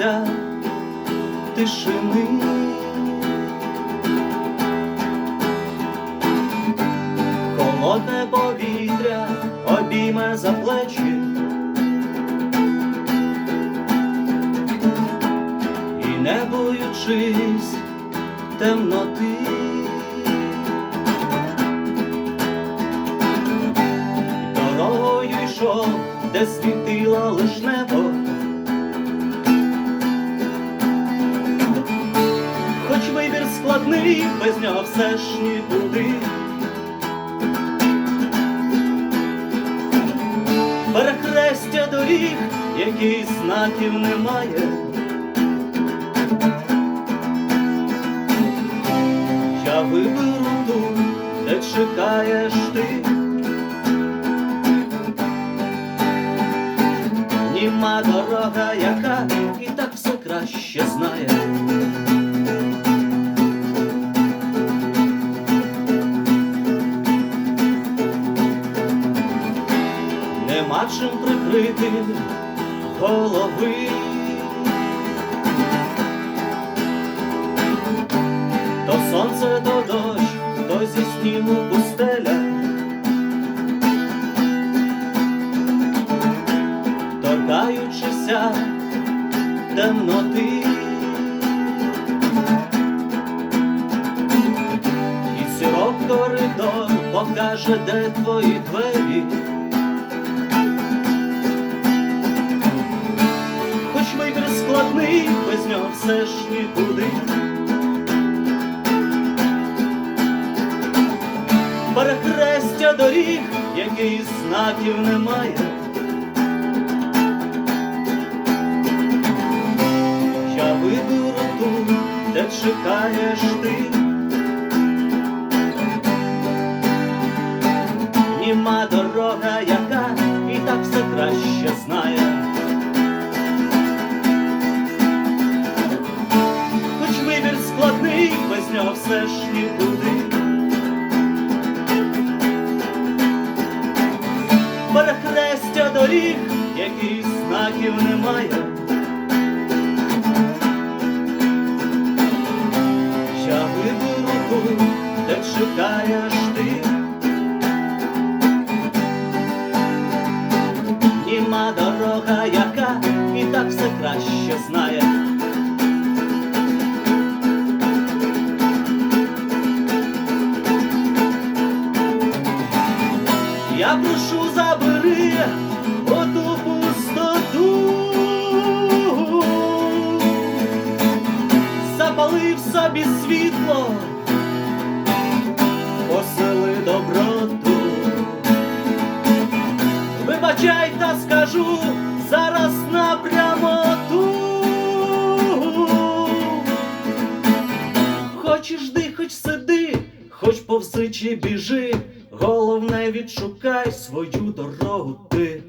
боїться тишини. Холодне повітря обійме за плечі. І не боючись темноти. Дорогою йшов, де світила лиш небо. Складний, без нього все ж нікуди. Перехрестя доріг, яких знаків немає. Я виберу ту, де чекаєш ти. Німа дорога, яка і так все краще знає. Нема чим прикрити голови. То сонце, то дощ, то зі снігу пустеля. торкаючися темноти. І сірок коридор покаже, де твої двері. Все ж нікуди. Перехрестя доріг, яких знаків немає. Я виберу ту, де чекаєш ти. Німа дорога, яка і так все краще знає. Все ж нікуди. Перехрестя доріг, яких знаків немає. Я ту, де чекаєш ти. Німа дорога, яка і так все краще знає. Я прошу забери оту пустоту. Запалив собі світло, посили доброту. Вибачай, та скажу зараз напрямоту. Хочеш хоч сиди, хоч повзи чи біжи, головне відшукай свою дорогу ти.